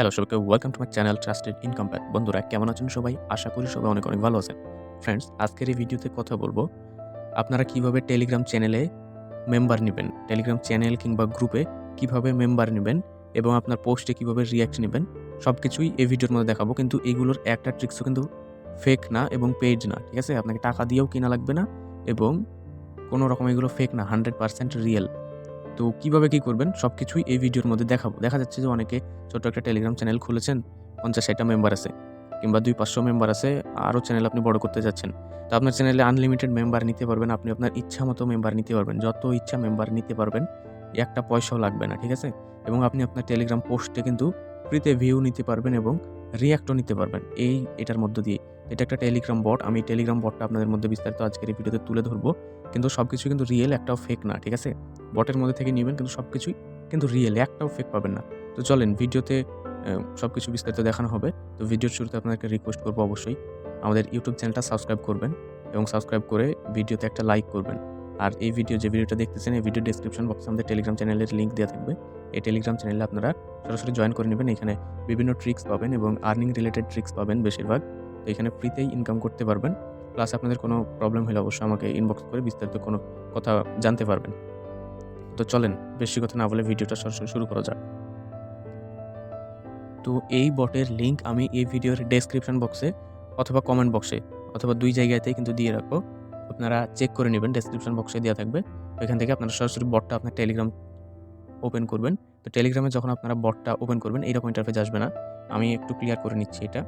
Hello সবাইকে welcome to my channel trusted income pack বন্ধুরা, কেমন আছেন সবাই? আশা করি সবাই অনেক অনেক ভালো আছেন। ফ্রেন্ডস আজকের এই ভিডিওতে কথা বলব। আপনারা কীভাবে টেলিগ্রাম চ্যানেলে মেম্বার নেবেন? টেলিগ্রাম চ্যানেল কিংবা গ্রুপে কীভাবে মেম্বার নেবেন? এবং আপনার পোস্টে কীভাবে রিয়াক্ট নেবেন? সব কিছুই এই ভিডিওর মধ্যে দেখাবো। কিন্তু এইগুলোর একটা ট্রিক্সও কিন্তু ফেক না এবং পেজ না, ঠিক আছে? আপনাকে টাকা দিয়েও কেনা লাগবে না এবং কোনো রকম এগুলো ফেক না হান্ড্রেড পার্সেন্ট রিয়েল তো কীভাবে কি করবেন? সব কিছুই এই ভিডিওর মধ্যে দেখাবো। দেখা যাচ্ছে যে অনেকে ছোট্ট একটা টেলিগ্রাম চ্যানেল খুলেছেন, পঞ্চাশ ষাটটা মেম্বার আছে কিংবা দুই পাঁচশো মেম্বার আছে, আরও চ্যানেল আপনি বড় করতে যাচ্ছেন। তো আপনার চ্যানেলে আনলিমিটেড মেম্বার নিতে পারবেন, আপনি আপনার ইচ্ছা মতো মেম্বার নিতে পারবেন, যত ইচ্ছা মেম্বার নিতে পারবেন, একটা পয়সাও লাগবে না, ঠিক আছে? এবং আপনি আপনার টেলিগ্রাম পোস্টে কিন্তু ফ্রিতে ভিউ নিতে পারবেন এবং রিয়াক্টও নিতে পারবেন, এই এটার মধ্য দিয়ে এটা একটা টেলিগ্রাম বট আমি টেলিগ্রাম বটটা আপনাদের মধ্যে বিস্তারিত আজকের এই ভিডিওতে তুলে ধরবো। কিন্তু সব কিছু কিন্তু রিয়েল একটাও ফেক না, ঠিক আছে? বটের মধ্যে থেকে নেবেন, কিন্তু সব কিছুই কিন্তু রিয়েল একটাও ফেক পাবেন না। তো চলেন, ভিডিওতে সব কিছু বিস্তারিত দেখানো হবে। তো ভিডিওর শুরুতে আপনাদেরকে রিকোয়েস্ট করব অবশ্যই, আমাদের ইউটিউব চ্যানেলটা সাবস্ক্রাইব করবেন এবং সাবস্ক্রাইব করে ভিডিওতে একটা লাইক করবেন। আর এই ভিডিও যে ভিডিওটা দেখতেছেন, এই ভিডিও ডিসক্রিপশন বক্সে আমাদের টেলিগ্রাম চ্যানেলের লিঙ্ক দেওয়া থাকবে। এই টেলিগ্রাম চ্যানেলে আপনারা সরাসরি জয়েন করে নেবেন। এখানে বিভিন্ন ট্রিক্স পাবেন এবং আর্নিং রিলেটেড ট্রিক্স পাবেন বেশিরভাগ। তো এখানে ফ্রিতেই ইনকাম করতে পারবেন। প্লাস আপনাদের কোনো প্রবলেম হলে অবশ্যই আমাকে ইনবক্স করে বিস্তারিত কোনো কথা জানতে পারবেন। তো চলেন, বেশি কথা না বলে ভিডিওটা সরাসরি শুরু করা যাক। তো এই বটের লিঙ্ক আমি এই ভিডিওর ডেসক্রিপশন বক্সে অথবা কমেন্ট বক্সে অথবা দুই জায়গাতেই কিন্তু দিয়ে রাখব। আপনারা চেক করে নেবেন ডেসক্রিপশন বক্সে দেওয়া থাকবে। এখান থেকে আপনারা সরাসরি বটটা আপনার টেলিগ্রাম ওপেন করবেন। তো টেলিগ্রামে যখন আপনারা বটটা ওপেন করবেন এইরকম ইন্টারফেস আসবে না। আমি একটু ক্লিয়ার করে নিচ্ছি এটা।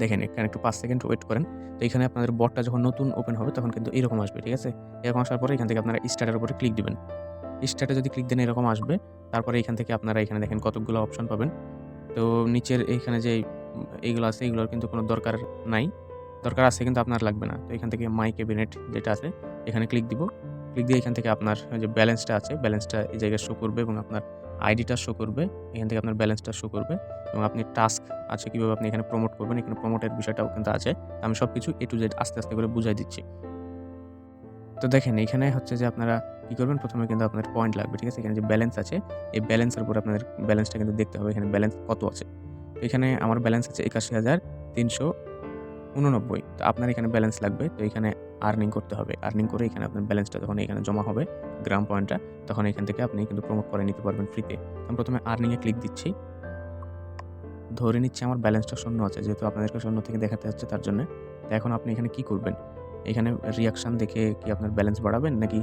দেখেন, এখানে একটু পাঁচ সেকেন্ড ওয়েট করেন। তো এখানে আপনাদের বটটা যখন নতুন ওপেন হবে, তখন কিন্তু এরকম আসবে, ঠিক আছে? এরকম আসার পরে এখান থেকে আপনারা স্টার্টের উপরে ক্লিক দিবেন। স্টার্টে যদি ক্লিক দেন, এরকম আসবে। তারপরে এখান থেকে আপনারা এখানে দেখেন কতগুলো অপশন পাবেন। তো নিচের এইখানে যে এইগুলো আছে, এগুলোর কিন্তু কোনো দরকার নাই। দরকার আছে কিন্তু আপনার লাগবে না। তো এখান থেকে মাই ক্যাবিনেট যেটা আছে, এখানে ক্লিক দিব। ক্লিক দিয়ে এখান থেকে আপনার যে ব্যালেন্সটা আছে ব্যালেন্সটা এই জায়গায় শো করবে এবং আপনার আইডিটা শো করবে, এখান থেকে আপনার ব্যালেন্সটা শো করবে এবং আপনি টাস্ক আছে কীভাবে আপনি এখানে প্রমোট করবেন, এখানে প্রমোটের বিষয়টাও কিন্তু আছে। আমি সব কিছু এ টু জেড আস্তে আস্তে করে বুঝাই দিচ্ছি। তো দেখেন, এখানে হচ্ছে যে আপনারা কী করবেন? প্রথমে কিন্তু আপনার পয়েন্ট লাগবে, ঠিক আছে? এখানে যে ব্যালেন্স আছে, এই ব্যালেন্সের উপর আপনাদের ব্যালেন্সটা কিন্তু দেখতে হবে, এখানে ব্যালেন্স কত আছে? এখানে আমার ব্যালেন্স আছে একাশি হাজার তিনশো উননব্বই, তো আপনার এখানে ব্যালেন্স লাগবে, তো এখানে আর্নিং করতে হবে। আর্নিং করে এখানে আপনার ব্যালেন্সটা যখন এখানে জমা হবে গ্রাম পয়েন্টটা তখন এখান থেকে আপনি কিন্তু প্রমোট করে নিতে পারবেন ফ্রিতে আমি প্রথমে আর্নিংয়ে ক্লিক দিচ্ছি। ধরে নিচ্ছি আমার ব্যালেন্সটা শূন্য আছে, যেহেতু আপনাদেরকে শূন্য থেকে দেখাতে হচ্ছে তার জন্য। তো এখন আপনি এখানে কি করবেন? এখানে রিয়াকশান দেখে কি আপনার ব্যালেন্স বাড়াবেন, নাকি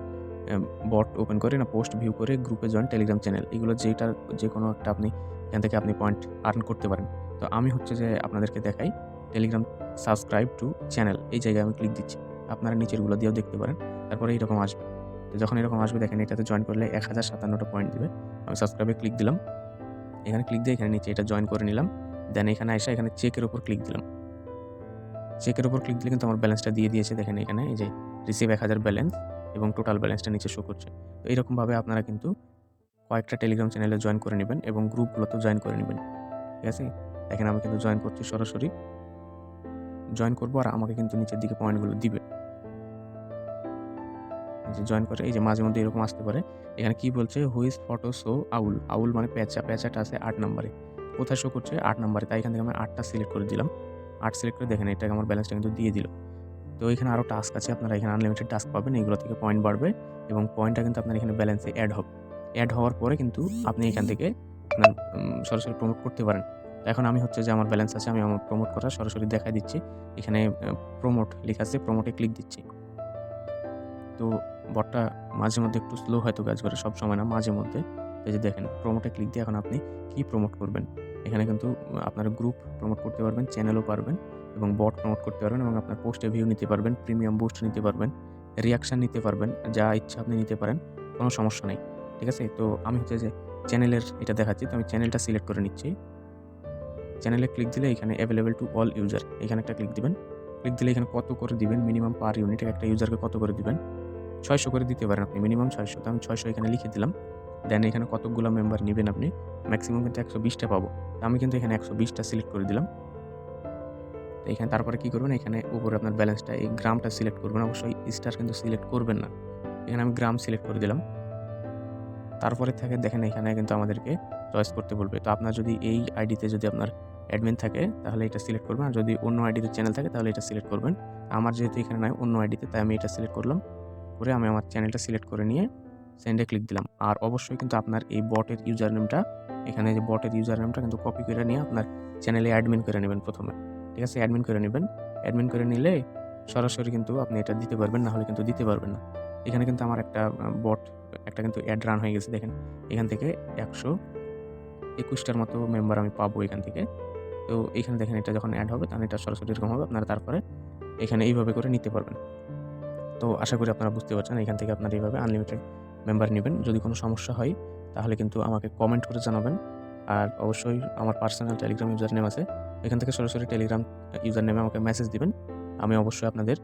বট ওপেন করে না পোস্ট ভিউ করে গ্রুপে জয়েন টেলিগ্রাম চ্যানেল এগুলো যেটা যে কোনো একটা আপনি, এখান থেকে আপনি পয়েন্ট আর্ন করতে পারেন। তো আমি হচ্ছে যে আপনাদেরকে দেখাই টেলিগ্রাম সাবস্ক্রাইব টু চ্যানেল, এই জায়গায় আমি ক্লিক দিচ্ছি। আপনারা নিচেরগুলো দিয়েও দেখতে পারেন, তারপরে এইরকম আসবে। তো যখন এরকম আসবে, দেখেন এটাতে জয়েন করলে এক হাজার সাতান্নটা পয়েন্ট দেবে। আমি সাবস্ক্রাইবে ক্লিক দিলাম। এখানে ক্লিক দিয়ে এখানে নিচে এটা জয়েন করে নিলাম। দেন এখানে এসে এখানে চেকের উপর ক্লিক দিলাম। চেকের উপর ক্লিক দিলে কিন্তু আমার ব্যালেন্সটা দিয়ে দিয়েছে, দেখেন এখানে, এই যে রিসিভ এক হাজার ব্যালেন্স এবং টোটাল ব্যালেন্সটা নিচে শো করছে। তো এইরকমভাবে আপনারা কিন্তু কয়েকটা টেলিগ্রাম চ্যানেলে জয়েন করে নেবেন এবং গ্রুপগুলোতেও জয়েন করে নেবেন। ঠিক আছে? এখানে আমি কিন্তু জয়েন করছি সরাসরি। জয়েন করব আর আমাকে কিন্তু নিচের দিকে পয়েন্টগুলো দিবে। যে জয়েন করে, এই যে মাঝে মধ্যে এরকম আসতে পারে। এখানে কি বলছে? Whose photo show owl owl মানে প্যাচা প্যাচাটা আছে আট নম্বরে। কোথায় শো করছে? আট নম্বরে। তাই এখান থেকে আমি আটটা সিলেক্ট করে দিলাম। আট সিলেক্ট করে দেখেন, এটাকে আমার ব্যালেন্সটা কিন্তু দিয়ে দিল। তো এখানে আরও টাস্ক আছে, আপনারা এখানে আনলিমিটেড টাস্ক পাবেন। এগুলো থেকে পয়েন্ট বাড়বে এবং পয়েন্টটা কিন্তু আপনার এখানে ব্যালেন্সে অ্যাড হবে। অ্যাড হওয়ার পরে কিন্তু আপনি এখান থেকে আপনার সরাসরি প্রমোট করতে পারেন। এখন আমি হচ্ছে যে আমার ব্যালেন্স আছে, আমি আমার প্রমোট করা সরাসরি দেখা দিচ্ছি। এখানে প্রমোট লেখা আছে প্রমোটে ক্লিক দিচ্ছি। তো বটটা মাঝে মধ্যে একটু স্লো হয়তো কাজ করে, সব সময় না, মাঝে মধ্যে। এই যে দেখেন প্রমোটে ক্লিক দিয়ে এখন আপনি কি প্রমোট করবেন? এখানে কিন্তু আপনার গ্রুপ প্রমোট করতে পারবেন চ্যানেলও পারবেন এবং বট প্রমোট করতে পারবেন এবং আপনার পোস্টে ভিউ নিতে পারবেন প্রিমিয়াম বুস্ট নিতে পারবেন রিয়াকশান নিতে পারবেন, যা ইচ্ছা আপনি নিতে পারেন, কোনো সমস্যা নেই। ঠিক আছে? তো আমি হচ্ছে যে চ্যানেলের এটা দেখাচ্ছি, তো আমি চ্যানেলটা সিলেক্ট করে নিচ্ছি। চ্যানেলে ক্লিক দিলে এখানে অ্যাভেলেবেল টু অল ইউজার এখানে একটা ক্লিক দিবেন। ক্লিক দিলে এখানে কত করে দিবেন? মিনিমাম পার ইউনিট একটা ইউজারকে কত করে দিবেন? ছয়শো করে দিতে পারেন আপনি মিনিমাম ছয়শো। তো আমি ছয়শো এখানে লিখে দিলাম। দেন এখানে কতগুলো মেম্বার নেবেন আপনি? ম্যাক্সিমাম কিন্তু একশো বিশটা পাবো। আমি কিন্তু এখানে একশো বিশটা সিলেক্ট করে দিলাম। তো এখানে তারপরে কী করবেন? এখানে উপরে আপনার ব্যালেন্সটা এই গ্রামটা সিলেক্ট করবেন। অবশ্যই স্টার কিন্তু সিলেক্ট করবেন না। এখানে আমি গ্রাম সিলেক্ট করে দিলাম। তারপরে থাকে দেখেন এখানে কিন্তু আমাদেরকে চয়েস করতে বলবে। তো আপনার যদি এই আইডিতে যদি আপনার অ্যাডমিন থাকে, তাহলে এটা সিলেক্ট করবেন। আর যদি অন্য আইডিতে চ্যানেল থাকে, তাহলে এটা সিলেক্ট করবেন। আমার যেহেতু এখানে নয় অন্য আইডিতে, তাই আমি এটা সিলেক্ট করলাম। করে আমি আমার চ্যানেলটা সিলেক্ট করে নিয়ে সেন্ডে ক্লিক দিলাম। আর অবশ্যই কিন্তু আপনার এই বটের ইউজার নেমটা এখানে যে বটের ইউজার নেমটা কিন্তু কপি করে নিয়ে আপনার চ্যানেলে অ্যাডমিন করে নেবেন প্রথমে। ঠিক আছে? অ্যাডমিন করে নেবেন। অ্যাডমিন করে নিলে সরাসরি কিন্তু আপনি এটা দিতে পারবেন না হলে কিন্তু দিতে পারবেন না। এখানে কিন্তু আমার একটা বট একটা কিন্তু অ্যাড রান হয়ে গেছে, দেখেন। এখান থেকে একশো একুশটার মতো মেম্বার আমি পাবো এখান থেকে। তো এখানে দেখেন এটা যখন অ্যাড হবে তখন এটা সরাসরি এরকম হবে, আপনারা তারপরে এখানে এইভাবে করে নিতে পারবেন। তো আশা করি আপনারা বুঝতে পারছেন, এখান থেকে আপনারা এইভাবে আনলিমিটেড মেম্বার নেবেন। যদি কোনো সমস্যা হয়, তাহলে কিন্তু আমাকে কমেন্ট করে জানাবেন। আর অবশ্যই আমার পার্সোনাল টেলিগ্রাম ইউজার নেম আছে, এখান থেকে সরাসরি টেলিগ্রাম ইউজার নেমে আমাকে মেসেজ দিবেন। আমি অবশ্যই আপনাদের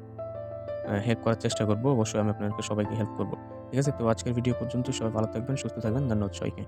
হেল্প করার চেষ্টা করব, অবশ্যই আমি আপনাদেরকে সবাইকে হেল্প করব। ঠিক আছে? তো আজকের ভিডিও পর্যন্ত সবাই ভালো থাকবেন, সুস্থ থাকবেন, ধন্যবাদ সবাইকে।